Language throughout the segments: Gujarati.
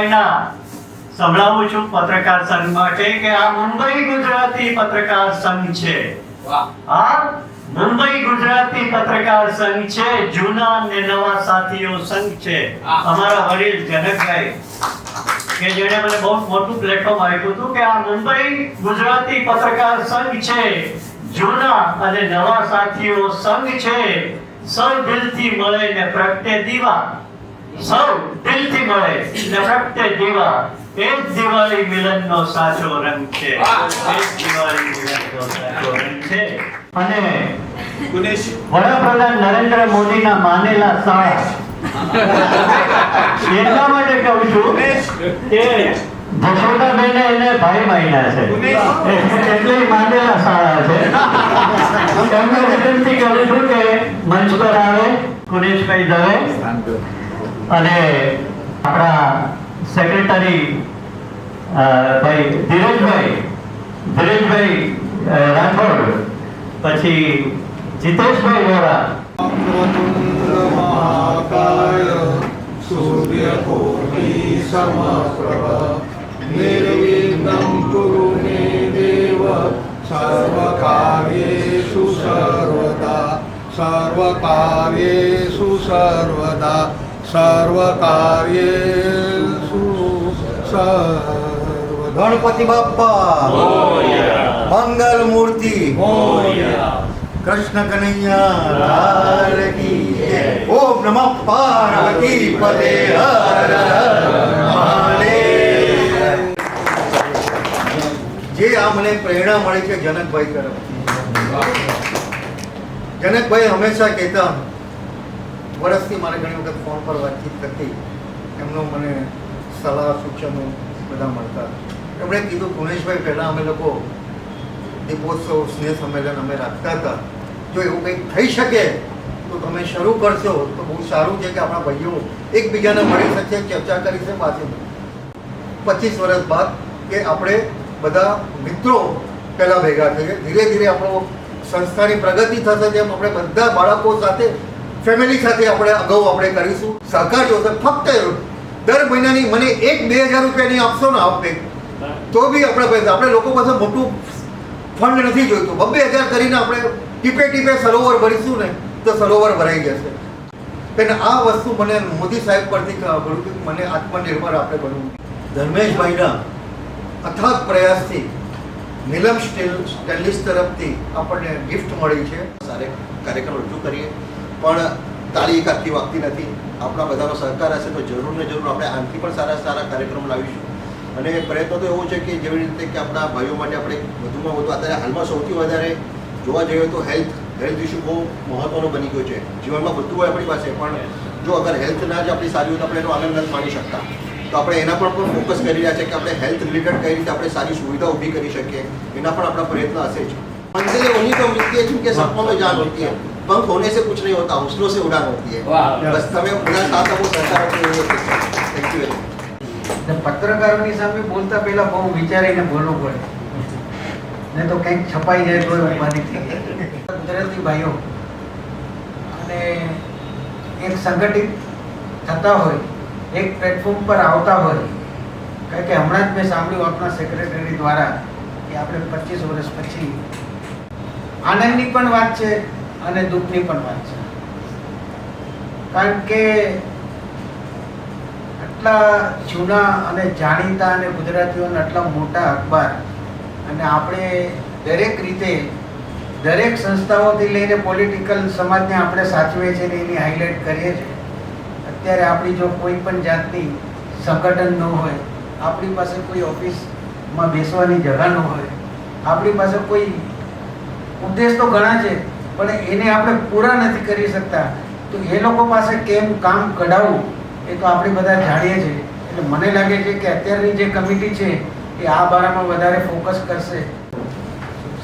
લાઈના સંભળાવું છું પત્રકાર સંઘ માટે કે આ મુંબઈ ગુજરાતી પત્રકાર સંઘ છે. આ મુંબઈ ગુજરાતી પત્રકાર સંઘ છે જૂના અને નવા સાથીઓ સંઘ છે. અમારા વડીલ જનકભાઈ કે જેણે મને બહુ મોટું પ્લેટફોર્મ આપ્યું હતું કે આ મુંબઈ ગુજરાતી પત્રકાર સંઘ છે જૂના અને નવા સાથીઓ સંઘ છે. સૌ દિલથી મળે ને પ્રગટે દીવા. સૌ દિલથી મળે. ને દીવા. એ જ દિવાળી મિલનનો સાચો રંગ છે. એ જ દિવાળી મિલનનો સાચો રંગ છે. અને વડાપ્રધાન નરેન્દ્ર મોદીના માનેલા સાથ એટલા માટે કહું છું કે જશોદાબેને એને ભાઈ માન્યા છે. એટલે માનેલા સારા છે. એમને વિનંતી કરું છું કે મંચ પર આવે કુનેશભાઈ દવે. અને આપણા સેક્રેટરી ભાઈ ધીરજભાઈ ધીરજભાઈ અ, રાઠોડ પછી જીતેશભાઈ વોરા महाकाय सूर्यकोटि समप्रभ निर्विघ्नं कुरु मे देव सर्वकार्येषु सर्वदा सर्वकार्येषु सर्वदा સર્વકાર્ય ગણપતિ બાપ્પા મંગલ મૂર્તિ કૃષ્ણ કનૈયા ઓમ નમઃ પાર્વતી પદે હર જે આ મને પ્રેરણા મળી છે જનકભાઈ તરફ જનકભાઈ હંમેશા કહેતા વર્ષથી મારે ઘણી વખત ફોન પર વાતચીત થતી. એમનો મને સલાહ, સૂચનો બધા મળતા. એમણે કીધું, ગુણેશભાઈ, પહેલાં અમે લોકો દીપોત્સવ, સ્નેહ સંમેલન અમે રાખતા હતા. જો એવું કંઈક થઈ શકે, તો તમે શરૂ કરશો. તો બહુ સારું છે કે આપણા ભાઈઓ એકબીજાને મળી શકશે ચર્ચા કરી છે પાછી. પચીસ વર્ષ બાદ કે આપણે બધા મિત્રો પહેલાં ભેગા થઈએ. ધીરે ધીરે આપણો સંસ્થાની પ્રગતિ થશે તેમ આપણે બધા બાળકો સાથે ફેમિલી સાથે આપણે અગાઉ આપણે કરીશું. સહકાર જોશે, ફક્ત દર મહિનાની મને એક બે હજાર રૂપિયાની આપશો ને આપે તો બી આપણે પૈસા. આપણે લોકો પાસે મોટું ફંડ નથી જોઈતું. બબ્બે હજાર કરીને આપણે ટીપે ટીપે સરોવર ભરીશું ને, તો સરોવર ભરાઈ જશે. એટલે આ વસ્તુ મને મોદી સાહેબ પરથી ખબર કે મને આત્મનિર્ભર આપણે બનવું. ધર્મેશભાઈના અથાગ પ્રયાસથી, નીલમ સ્ટીલ સ્ટેનલિસ તરફથી આપણને ગિફ્ટ મળી છે. સારે કાર્યક્રમ રજૂ કરીએ. પણ તારીખ એકદથી વાગતી નથી. આપણા બધાનો સહકાર હશે તો જરૂર ને જરૂર આપણે આનાથી પણ સારા સારા કાર્યક્રમ લાવીશું. અને પ્રયત્નો તો એવો છે કે જેવી રીતે કે આપણા ભાઈઓ માટે આપણે વધુમાં વધુ અત્યારે હાલમાં સૌથી વધારે જોવા જઈએ તો હેલ્થ હેલ્થ ઇશ્યુ બહુ મહત્વનો બની ગયો છે. જીવનમાં બધું હોય આપણી પાસે, પણ જો અગર હેલ્થ ના જ આપણી સારી હોય તો આપણે એનો આનંદ નથી માણી શકતા. તો આપણે એના પર પણ ફોકસ કરી રહ્યા છે કે આપણે હેલ્થ રિલેટેડ કઈ રીતે આપણે સારી સુવિધા ઊભી કરી શકીએ. એના પણ આપણા પ્રયત્ન હશે જ. અંતે ઉની તો મૃત્યુ છે કે સપનો જાન હોતી पंख होने से कुछ नहीं होता हौसलों से उड़ान होती है बस हमें उड़ान साथ वो सरकार थैंक यू वेरी ને પત્રકારોની સામે બોલતા પહેલા બહુ વિચારીને બોલવું પડે નહીં તો કંઈક છપાઈ જાય તો ઉપાધિ થઈ જાય ગુજરાતી ભાઈઓ અને એક સંગઠિત થતા હોય એક પ્લેટફોર્મ પર આવતા હોય કારણ કે હમણાં જ મેં સાંભળ્યું આપણા સેક્રેટરી દ્વારા કે આપણે પચીસ વર્ષ પછી આનંદની પણ વાત છે અને દુઃખની પણ વાત છે. કારણ કે આટલા જૂના અને જાણીતા અને ગુજરાતીઓના આટલા મોટા અખબાર અને આપણે દરેક રીતે દરેક સંસ્થાઓથી લઈને પોલિટિકલ સમાજને આપણે સાચવીએ છીએ એની હાઇલાઇટ કરીએ છીએ. અત્યારે આપણી જો કોઈ પણ જાતની સંગઠન ન હોય, આપણી પાસે કોઈ ઓફિસમાં બેસવાની જગા ન હોય, આપણી પાસે કોઈ ઉદ્દેશ તો ઘણા છે પણ એને આપણે પૂરા નથી કરી શકતા. તો એ લોકો પાસે કેમ કામ કઢાવવું, એ તો આપણે બધા જાણીએ છીએ. એટલે મને લાગે છે કે અત્યારની જે કમિટી છે, એ આ બારામાં વધારે ફોકસ કરશે.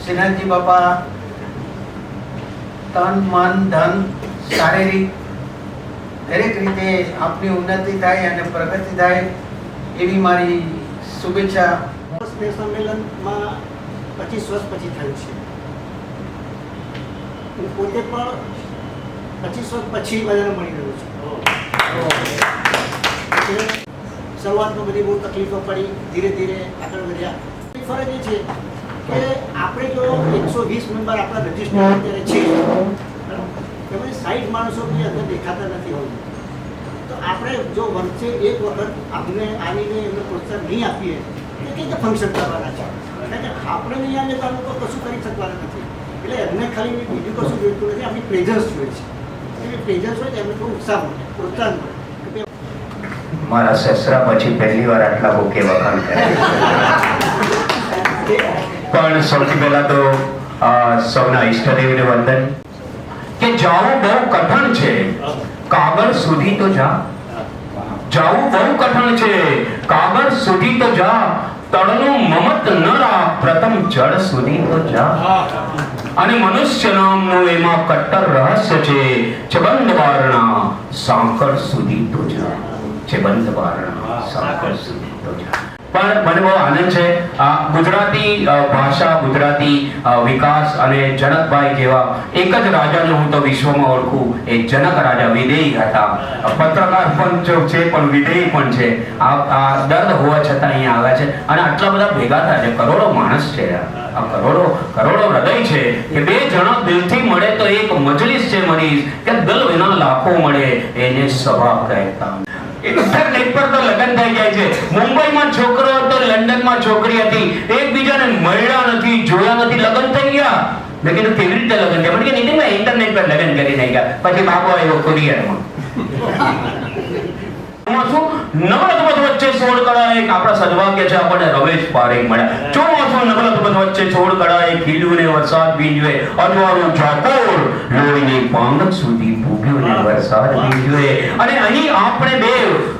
શ્રીનાથજી બાપા, તન, મન, ધન, શારીરિક, દરેક રીતે આપની ઉન્નતિ થાય અને પ્રગતિ થાય એવી મારી શુભેચ્છા. સંમેલનમાં પચીસ વર્ષ પછી થયું છે. હું પોતે પણ પચીસ વર્ષ પછી બધાને મળી રહ્યો છું. શરૂઆતમાં બધી બહુ તકલીફો પડી, ધીરે ધીરે આગળ વધ્યા. ફરજ એ છે કે આપણે જો એકસો વીસ મેમ્બર આપણા રજિસ્ટર અત્યારે છે એમાં સાઠ માણસો બી અંદર દેખાતા નથી હોતું તો આપણે જો વર્ષે એક વખત આપણે આવીને એમને પ્રોત્સાહન નહીં આપીએ, તો રીતે ફંક્શન કરવાના છે? કારણ કે આપણે નહીં આવીએ તો કશું કરી શકવાના નથી. એટલે એમને ખાલી બીજું કશું જોઈતું નથી. આપણી પ્રેઝન્સ જોઈએ છે. એવી પ્રેઝન્સ હોય તો એમને થોડું ઉત્સાહ મળે, પ્રોત્સાહન મળે. મારા સસરા પછી પહેલી વાર આટલા બુકે વખાણ પણ સૌથી પહેલા તો સૌના ઈષ્ટદેવને વંદન. કે જવું બહુ કઠણ છે. કાગળ સુધી તો જા. જાવું બહુ કઠણ છે. કાગળ સુધી તો જા. તળનું મમત ન રાખ. પ્રથમ જળ સુધી તો જા. અને મનુષ્ય નામનું એમાં કટ્ટર રહસ્ય છે. છબંધ વારણા સાંકળ સુધી તો જા છબંધ વારણા સાંકળ સુધી તો જા પણ મને બહુ આનંદ છે. ગુજરાતી ભાષા, ગુજરાતી વિકાસ અને જનકભાઈ જેવા એક જ રાજાને હું તો વિશ્વમાં ઓળખું. એ જનક રાજા વિદેહી હતા. પત્રકાર પણ છે, પણ વિદેહી પણ છે. આ દર્દ હોવા છતાં અહીંયા આવ્યા છે. અને આટલા બધા ભેગા થયા છે. કરોડો માણસ છે. આ કરોડો કરોડો હૃદય છે કે બે જણા દિલથી મળે તો એક મજલિસ છે મરીઝ કે દલ વિના લાખો મળે, એને સભા કહેતા. ઇન્ટરનેટ પર તો લગ્ન થઈ જાય છે. મુંબઈમાં છોકરો હતો, લંડનમાં છોકરી હતી. એકબીજાને મળ્યા નથી, જોયા નથી, લગ્ન થઈ ગયા. મેં કેવી રીતે લગ્ન થયા? મને કે નીતિન મેં ઇન્ટરનેટ પર લગ્ન કરી નાખ્યા. પછી બાપો આવ્યો કુરિયરમાં. ચોમાસું નવલત વચ્ચે સોળ કળા એક આપણા સદભાગ્ય છે આપણને રમેશ પારેખ મળ્યા. ચોમાસું નવલત વચ્ચે સોળ કળા એક ખીલું ને વરસાદ ભીંજવે અજવાળું ઝાકોર લોહીની પાંગ સુધી ભૂગ્યું ને વરસાદ ભીંજવે અને અહીં આપણે બે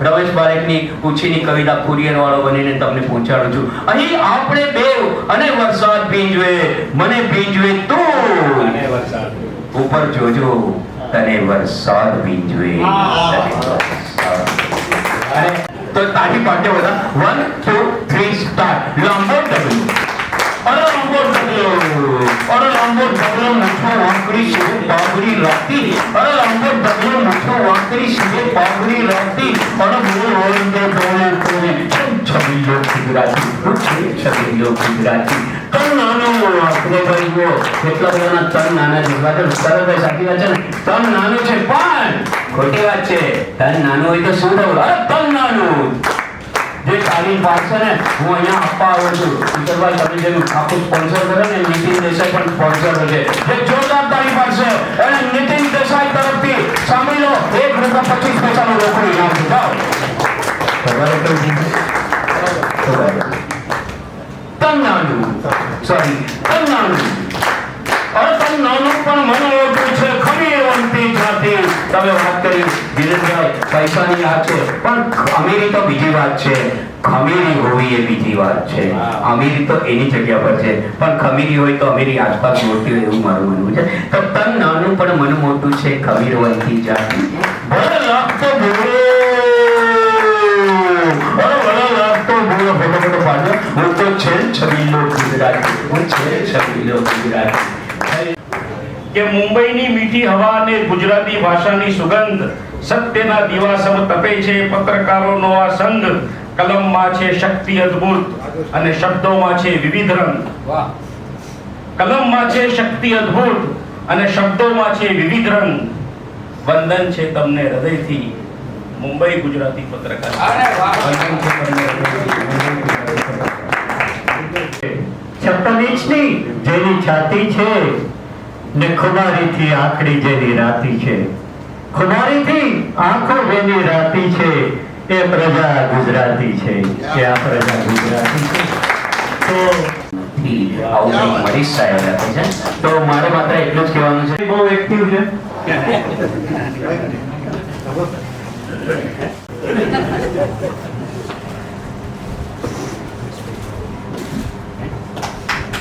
રમેશ પારેખની પૂછીની કવિતા કુરિયર વાળો બનીને તમને પહોંચાડું છું. અહીં આપણે બે અને વરસાદ ભીંજવે મને ભીંજવે તું. ઉપર જોજો તને વરસાદ ભીંજવે તને વરસાદ અને તો તાળી પાડજો બધા વન ટુ થ્રી સ્ટાર લાંબો ડબલું અરે લાંબો ડબલો અરે લાંબો ડબલો મૂઠો વાંકડી છે બાબરી રાખતી અરે લાંબો ડબલો મૂઠો વાંકડી છે બાબરી રાખતી અરે બોલ ઓળંગે ડોલે ડોલે છબીલો ગુજરાતી? છબીલો ગુજરાતી? તન આખું સ્પોન્સર કરે ને નીતિન દેસાઈ પણ સ્પોન્સર છે. જે પચીસ પૈસાનું તમારે કઈ દીધું તન નાનું સોરી તન નાનું અરે તન નાનું પણ મને ઓળખું છે ખમીરવંતી જાતિ. તમે વાત કરી ધીરજભાઈ પૈસાની વાત છે પણ અમીરી તો બીજી વાત છે. ખમીરી હોવી એ બીજી વાત છે. અમીરી તો એની જગ્યા પર છે. પણ ખમીરી હોય તો અમીરી આસપાસ મોટી હોય એવું મારું માનવું છે. તો તન નાનું પણ મન મોટું છે ખમીર હોય જાતિ. ભલે લાગતો ભૂલો અરે ભલે લાગતો ભૂલો ફટાફટ પાડો હું તો છે છબીલો ગુજરાતી. હું છે છબીલો ગુજરાતી. કે મુંબઈની મીઠી હવા અને ગુજરાતી ભાષાની સુગંધ સત્યના દીવા સૌ તપે છે પત્રકારોનો આ સંઘ. કલમમાં છે શક્તિ અદ્ભુત અને શબ્દોમાં છે વિવિધ રંગ. કલમમાં છે શક્તિ અદ્ભુત અને શબ્દોમાં છે વિવિધ રંગ. વંદન છે તમને હૃદયથી મુંબઈ ગુજરાતી પત્રકાર. વંદન છે તમને જેની છાતી છે ને ખુમારીથી આંખડી જેની રાતી છે. ખુમારીથી આંખો જેની રાતી છે એ પ્રજા ગુજરાતી છે. કે આ પ્રજા ગુજરાતી છે. તો મારે માત્ર એટલું જ કહેવાનું છે. બહુ એક્ટિવ છે.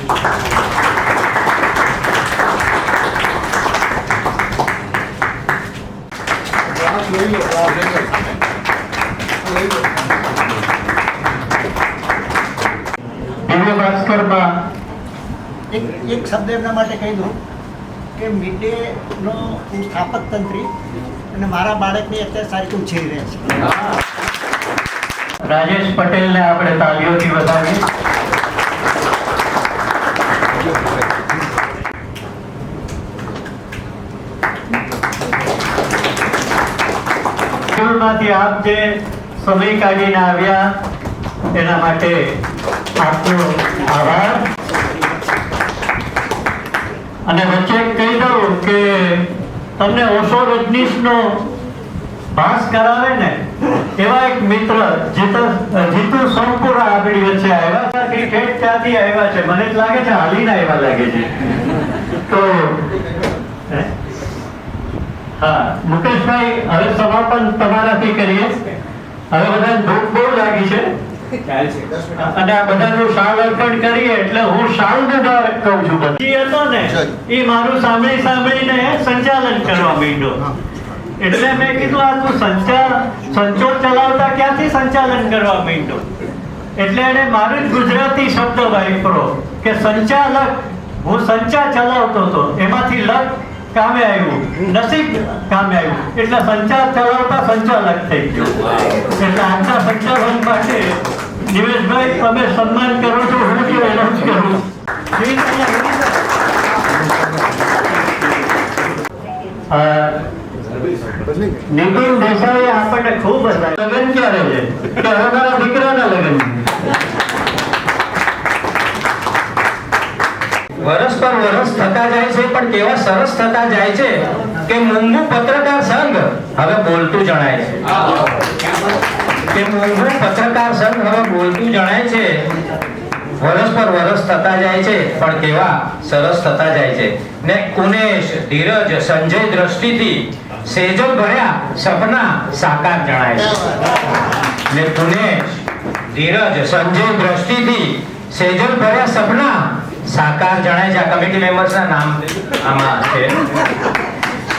Thank ભાસ્કરમાં એક એક શબ્દ એમના માટે કહી દઉં કે મિડ નો હું સ્થાપક તંત્રી અને મારા બાળકની અત્યારે સારી ઉછેરી રહ્યા છે. રાજેશ પટેલને આપણે તાલીઓથી વધાવીએ સ્કૂલમાંથી આપ જે સમય કાઢીને આવ્યા, એના માટે આપનો આભાર. અને વચ્ચે કહી દઉં કે તમને ઓશો રજનીશનો ભાસ કરાવે ને, એવા એક મિત્ર જીતુ સોમપુરા આપણી વચ્ચે આવ્યા ક્રિકેટ ત્યાંથી આવ્યા છે. મને જ લાગે છે હાલીને આવ્યા લાગે છે. તો મુકેશભાઈ હવે સમાપન તમારાથી કરીએ. હવે બધા ભૂખ બહુ લાગી છે. અને આ બધાનું શાલ અર્પણ કરીએ એટલે હું શાલ મુબારક કહું છું બધી હતો ને એ મારું સાંભળી સાંભળીને સંચાલન કરવા માંડ્યો. એટલે મેં કીધું આ તું સંચાર સંચો ચલાવતા ક્યાંથી સંચાલન કરવા માંડ્યો? એટલે એને મારું જ ગુજરાતી શબ્દ વાપરો કે સંચાલક હું સંચા ચલાવતો હતો. એમાંથી લક કામે આવ્યું. નસીબ કામે આવ્યું. એટલે સંચાર ચલાવતા સંચાલક થઈ ગયો. એટલે આજના સંચાલન માટે નિમેશભાઈ તમે સન્માન કરો છો, હું જો એનાઉન્સ કરું નિતિન દેસાઈ આપણને ખૂબ. લગ્ન ક્યારે છે? કે દીકરાના લગ્ન પર વરસ થતા જાય છે. પણ કેવા સરસ થતા જાય છે કે મુંગુ પત્રકાર સંઘ હવે બોલતું જણાય છે. કે મુંગુ પત્રકાર સંઘ હવે બોલતું જણાય છે. વરસ પર વરસ થતા જાય છે. પણ કેવા સરસ થતા જાય છે. ને કુનેશ, ધીરજ, સંજય દ્રષ્ટિથી સેજો ભર્યા સપના સાકાર જણાય છે. ને કુનેશ, ધીરજ, સંજય દ્રષ્ટિથી સેજલ ભર્યા સપના સાકાર જણાય છે. આ કમિટી મેમ્બર્સના નામ આમાં છે.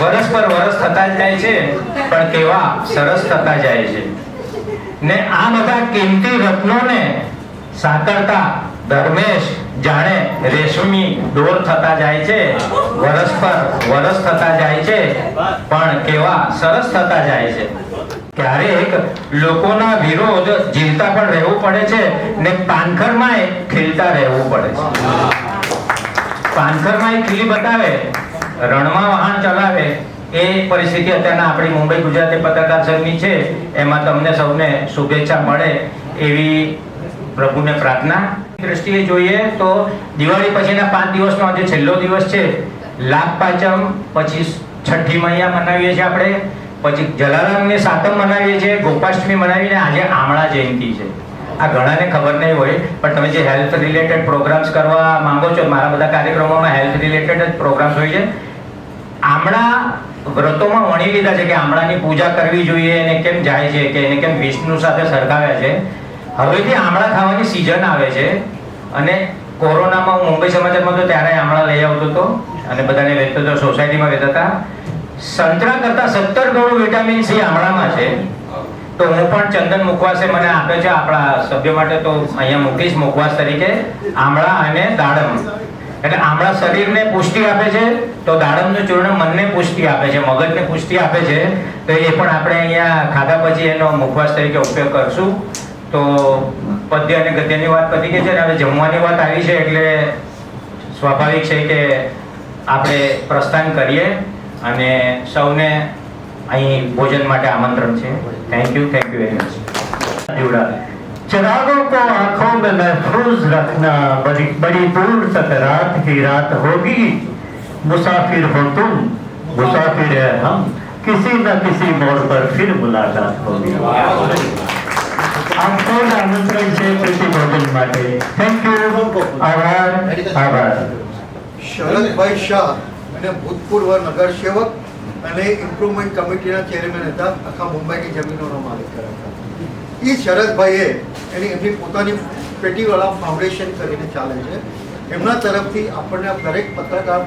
વરસ પર વરસ થતા જાય છે, પણ કેવા સરસ થતા જાય છે. ને આ બધા કિંમતી રત્નોને સાકરતા ધર્મેશ જાણે રેશમી દોર થતા જાય છે. વરસ પર વરસ થતા જાય છે, પણ કેવા સરસ થતા જાય છે. ક્યારેક લોકોના વિરોધ જીવતા પણ રહેવું પડે છે ને પાનખરમાંય ખીલતા રહેવું પડે છે. પાનખરમાં ખીલી બતાવે, રણમાં વાહન ચલાવે, એ પરિસ્થિતિ અત્યારના આપણી મુંબઈ ગુજરાતી પત્રકાર સંઘની છે. એમાં તમને સૌને શુભેચ્છા મળે એવી પ્રભુને પ્રાર્થના. દ્રષ્ટિએ જોઈએ તો દિવાળી પછીના પાંચ દિવસનો આજે છેલ્લો દિવસ છે. લાભ પાંચમ પછી છઠ્ઠી મૈયા મનાવીએ છીએ આપણે. પછી જલારામની સાતમ મનાવીએ છીએ, ગોપાષ્ટમી મનાવીને આજે આમળા જયંતિ છે. આ ઘણાને ખબર નહીં હોય, પણ તમે જે હેલ્થ રિલેટેડ પ્રોગ્રામ્સ કરવા માંગો છો, મારા બધા કાર્યક્રમોમાં હેલ્થ રિલેટેડ જ પ્રોગ્રામ્સ હોય છે. આમળા વ્રતોમાં વણી લીધા છે કે આમળાની પૂજા કરવી જોઈએ, એને કેમ જાય છે, કે એને કેમ વિષ્ણુ સાથે સરખાવ્યા છે. હવેથી આમળા ખાવાની સિઝન આવે છે અને કોરોનામાં હું મુંબઈ સમાચારમાં તો ત્યારે આમળા લઈ આવતો હતો અને બધાને વેચતો હતો સોસાયટીમાં વેચતા હતા. સંતરા કરતા સત્તર ગણું વિટામિન સી આમળામાં છે. તો હું પણ ચંદન મુખવાસે મને આપે છે. આપણા સભ્ય માટે તો અહીંયા મૂકીશ મુખવાસ તરીકે આમળા અને દાડમ. એટલે આમળા શરીરને પુષ્ટિ આપે છે, તો દાડમનું ચૂર્ણ મનને પુષ્ટિ આપે છે, મગજને પુષ્ટિ આપે છે. તો એ પણ આપણે અહીંયા ખાધા પછી એનો મુખવાસ તરીકે ઉપયોગ કરશું. તો પદ્ય અને ગદ્યની વાત પતી ગઈ છે ને, હવે જમવાની વાત આવી છે એટલે સ્વાભાવિક છે કે આપણે પ્રસ્થાન કરીએ. અને સૌને અહીં ભોજન માટે આમંત્રણ છે thank you thank you very much जुड़ा चिरागों को आंखों में महफूज रखना बड़ी बड़ी दूर तक रात ही रात होगी मुसाफिर हो तुम मुसाफिर है हम किसी न किसी मोड़ पर फिर मुलाकात होगी આપ સૌને આમંત્રણ છે પ્રીતિ ભોજન માટે થેન્ક યુ આભાર આભાર શરદભાઈ શાહ અને ભૂતપૂર્વ નગરસેવક અને ઇમ્પ્રુવમેન્ટ કમિટીના ચેરમેન હતા. આખા મુંબઈની જમીનોનો માલિક હતા. એ શરદભાઈએ એની એમની પોતાની પેટીવાળા ફાઉન્ડેશન કરીને ચાલે છે. એમના તરફથી આપણને દરેક પત્રકાર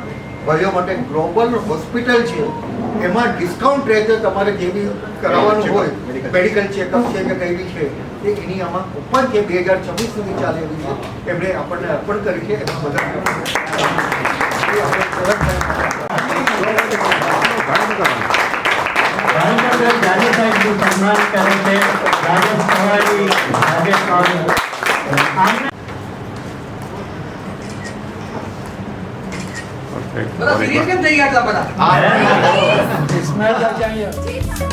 ભાઈઓ માટે ગ્લોબલ હોસ્પિટલ છે. એમાં ડિસ્કાઉન્ટ રહેશે તમારે જે બી કરાવવાનું હોય મેડિકલ ચેકઅપ છે કે કઈ બી છે એ એની આમાં ઓપન છે બે હજાર છવ્વીસ સુધી ચાલે એવી છે એમણે આપણને અર્પણ કરી છે. એમાં બધા એ આપણે શરદભાઈ ભાવનગર જાની સાહેબ એટલું સન્માન કરે છે રાજેશ સવાણી રાજેશ સવાણી આમને બધા સિરિયસ કેમ થઈ ગયા આટલા બધા ઇસ્માઇલ ચાલીએ